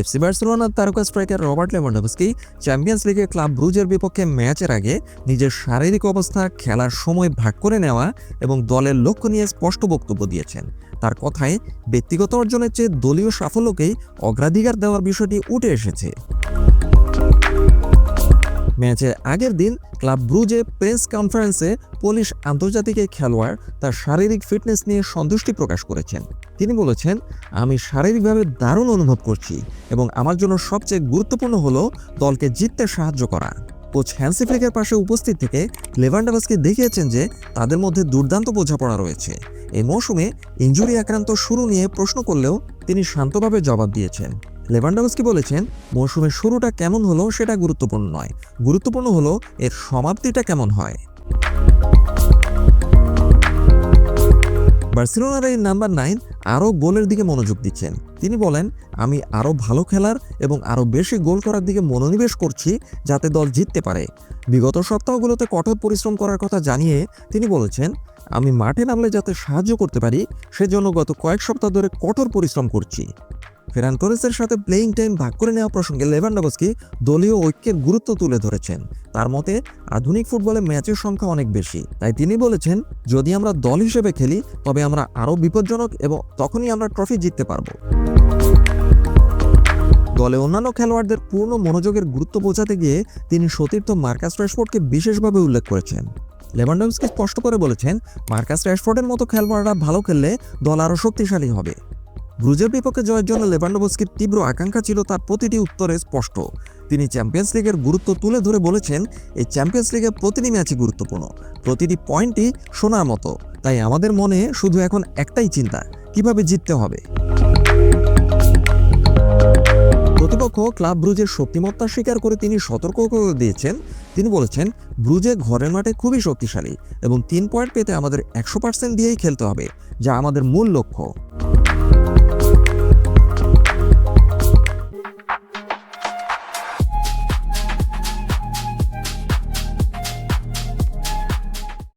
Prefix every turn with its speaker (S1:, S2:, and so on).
S1: FC বার্সেলোনার তারকা striker Robert Lewandowski champions লিগে ক্লাব ব্রুজের বিপক্ষে ম্যাচের আগে নিজের শারীরিক অবস্থা খেলার সময় ভাগ করে নেওয়া এবং দলের লক্ষ্য নিয়ে স্পষ্ট বক্তব্য দিয়েছেন। তার কথায় ব্যক্তিগত অর্জনের চেয়ে দলীয় সাফল্যকেই অগ্রাধিকার দেওয়ার বিষয়টি উঠে এসেছে। ম্যাচের আগের দিন ক্লাব ব্রুজে প্রেস কনফারেন্সে পোলিশ আন্তর্জাতিক খেলোয়াড় তার শারীরিক ফিটনেস নিয়ে সন্তুষ্টি প্রকাশ করেছেন। তিনি বলেছেন, আমি শারীরিকভাবে দারুণ অনুভব করছি এবং আমার জন্য সবচেয়ে গুরুত্বপূর্ণ হলো দলকে জিততে সাহায্য করা। কোচ হ্যান্সি ফ্লিকের পাশে উপস্থিত থেকে লেভানডাভাসকে দেখিয়েছেন যে তাদের মধ্যে দুর্দান্ত বোঝাপড়া রয়েছে। এই মৌসুমে ইঞ্জুরি আক্রান্ত শুরু নিয়ে প্রশ্ন করলেও তিনি শান্তভাবে জবাব দিয়েছেন। লেভানডাভস্কি বলেছেন, মৌসুমের শুরুটা কেমন হলো সেটা গুরুত্বপূর্ণ নয়। গুরুত্বপূর্ণ হলো এর সমাপ্তিটা কেমন হয়। বার্সেলোনার এই নাম্বার নাইন আরও গোলের দিকে মনোযোগ দিচ্ছেন। তিনি বলেন, আমি আরও ভালো খেলার এবং আরও বেশি গোল করার দিকে মনোনিবেশ করছি যাতে দল জিততে পারে। বিগত সপ্তাহগুলোতে কঠোর পরিশ্রম করার কথা জানিয়ে তিনি বলেছেন, আমি মাঠে নামলে যাতে সাহায্য করতে পারি, সেজন্য গত কয়েক সপ্তাহ ধরে কঠোর পরিশ্রম করছি। ফেরান তোরেসের সাথে প্লেইং টাইম ভাগ করে নেওয়া প্রসঙ্গে লেভানডোভস্কি দলীয় ঐক্যের গুরুত্ব তুলে ধরেছেন। তার মতে, আধুনিক ফুটবলে ম্যাচের সংখ্যা অনেক বেশি। তাই তিনি বলেছেন, যদি আমরা দল হিসেবে খেলি, তবে আমরা আরও বিপজ্জনক এবং তখনই আমরা ট্রফি জিততে পারব। দলে অন্যান্য খেলোয়াড়দের পূর্ণ মনোযোগের গুরুত্ব বোঝাতে গিয়ে তিনি সতীর্থ মার্কাস র্যাশফোর্ডকে বিশেষভাবে উল্লেখ করেছেন। লেভানডোভস্কি স্পষ্ট করে বলেছেন, মার্কাস র্যাশফোর্ডের মতো খেলোয়াড়রা ভালো খেললে দল আরও শক্তিশালী হবে। ব্রুজের বিপক্ষে জয়ের জন্য লেভানডোভস্কির তীব্র আকাঙ্ক্ষা ছিল তার প্রতিটি উত্তরে স্পষ্ট। তিনি চ্যাম্পিয়ন্স লিগের গুরুত্ব তুলে ধরে বলেছেন, এই চ্যাম্পিয়ন্স লিগের প্রতিটি ম্যাচই গুরুত্বপূর্ণ। প্রতিটি পয়েন্টই সোনার মতো। তাই আমাদের মনে শুধু এখন একটাই চিন্তা, কীভাবে জিততে হবে? প্রতিপক্ষ ক্লাব ব্রুজের শক্তিমত্তা স্বীকার করে তিনি সতর্ক করে দিয়েছেন। তিনি বলেছেন, ব্রুজে ঘরের মাঠে খুবই শক্তিশালী এবং তিন পয়েন্ট পেতে আমাদের একশো পার্সেন্ট দিয়েই খেলতে হবে, যা আমাদের মূল লক্ষ্য।